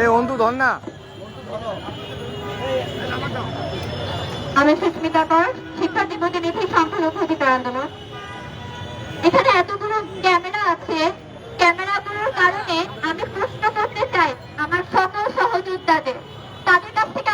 এই অন্তু, ধর না। আমি সুস্মিতা কর শিক্ষার্থী প্রতিনিধি সংখ্যালঘু অধিকার আন্দোলন। এখানে এতগুলো ক্যামেরা আছে। ক্যামেরাগুলোর কারণে আমি প্রশ্ন করতে চাই, আমার সকল সহযোদ্ধাদের। তাদের কাছ থেকে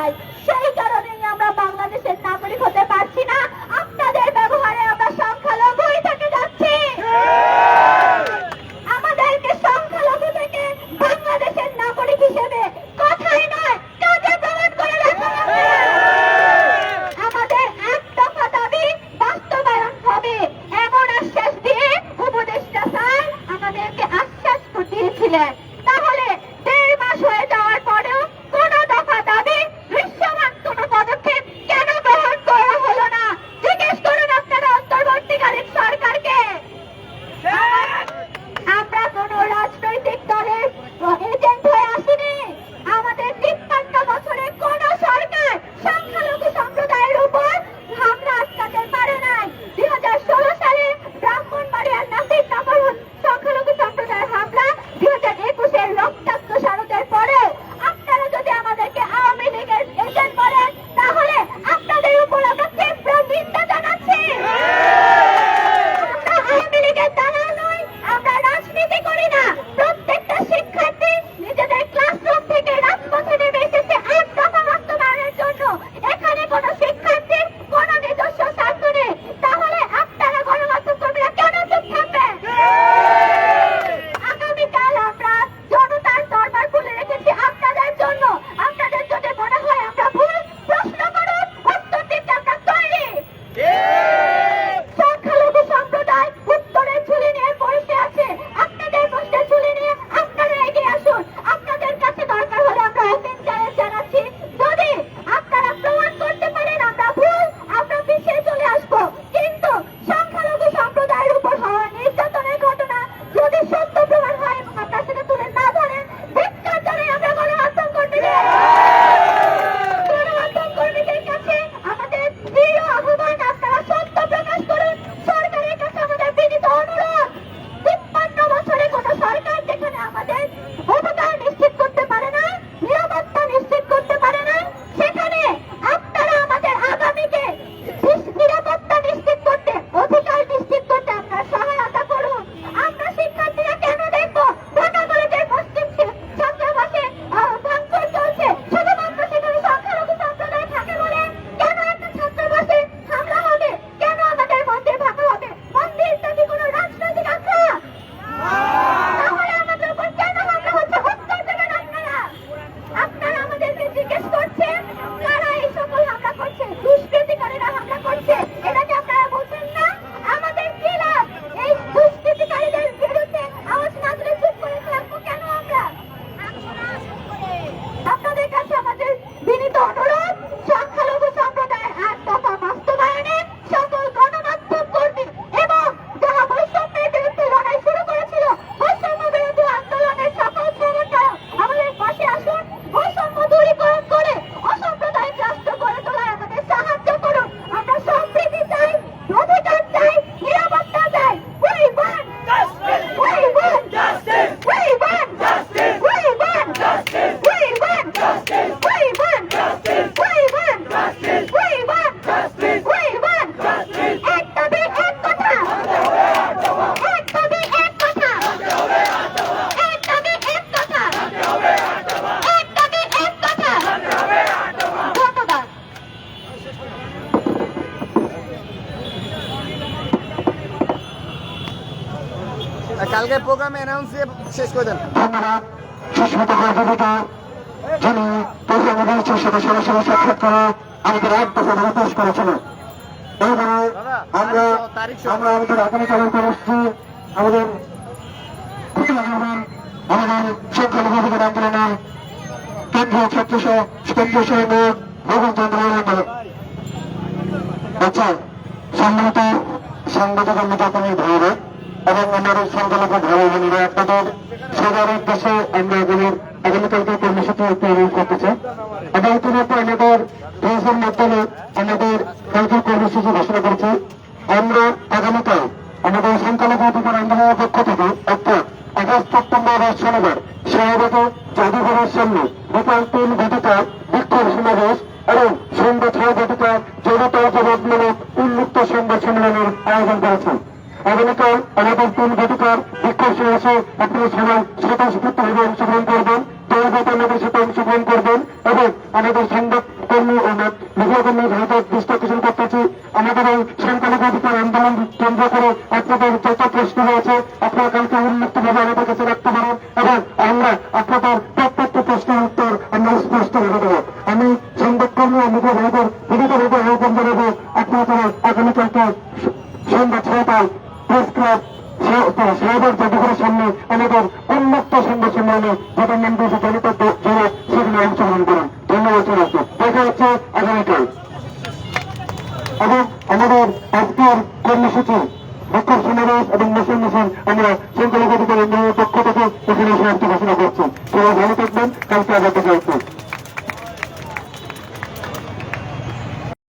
like. কালকে প্রোগ্রামে অ্যানাউন্স দিয়ে শেষ করে দেন। যিনি রয়েছে সদস্য সদস্য সাক্ষাৎ করে আমাদের এক দফা পেশ করেছিলেন এইবারে আমরা আমরা আমাদের আগামীকালের কর্মসূচি আমাদের আমাদের সংখ্যালঘু অধিকার আন্দোলনের কেন্দ্রীয় ছাত্র সহ কেন্দ্রীয় ভগবান চন্দ্র মন্ডল আচ্ছা সম্মানিত সাংবাদিক নির্বাচনী ভাইরা এবং আমাদের সংখ্যালঘু ভাই বোনেরা আপনাদের সবার উদ্দেশ্যে আমরা আমাদের আগামীকালকে কর্মসূচি তৈরি করতে চাই। এবং ইতিমধ্যে আমাদের প্রেসের মাধ্যমে আমাদের কালকে কর্মসূচি ঘোষণা করেছি। আমরা আগামীকাল আমাদের সংখ্যালঘু অধিকার আন্দোলনের পক্ষ থেকে অর্থাৎ আগস্ট, সেপ্টেম্বর শনিবার শাহবাগে জাদুঘরের সামনে বিকাল তিন ঘটিকার বিক্ষোভ সমাবেশ এবং সন্ধ্যা কর্মী ভারতের দৃষ্টি আকর্ষণ করতেছি। আমাদের এই সংখ্যালঘু আন্দোলন কেন্দ্র করে আপনাদের যত প্রশ্ন রয়েছে, আপনারা কালকে উন্মুক্তভাবে আমাদের কাছে রাখতে পারেন এবং আমরা আপনাদের প্রত্যেকটি প্রশ্নের উত্তর আমরা স্পষ্ট করে দেবো। আমি সংবাদকর্মী মিডিয়া ভাইদের বিনীতভাবে আহ্বান জানাব, আপনারা আগামীকালকে সন্ধ্যা ছয়টায় প্রেস ক্লাব সাহেবের জাদুঘরের সামনে আমাদের উন্মুক্ত সংবাদ সম্মেলনে প্রধানমন্ত্রী জনতা এবং আমাদের আজকের কর্মসূচি বিক্ষোভ সমাবেশ এবং মিশন মিশন, আমরা সংখ্যালঘু অধিকার পক্ষ থেকে এখানে সমাপ্তি ঘোষণা করছি। সবাই ভালো থাকবেন, কালকে আবার দেখা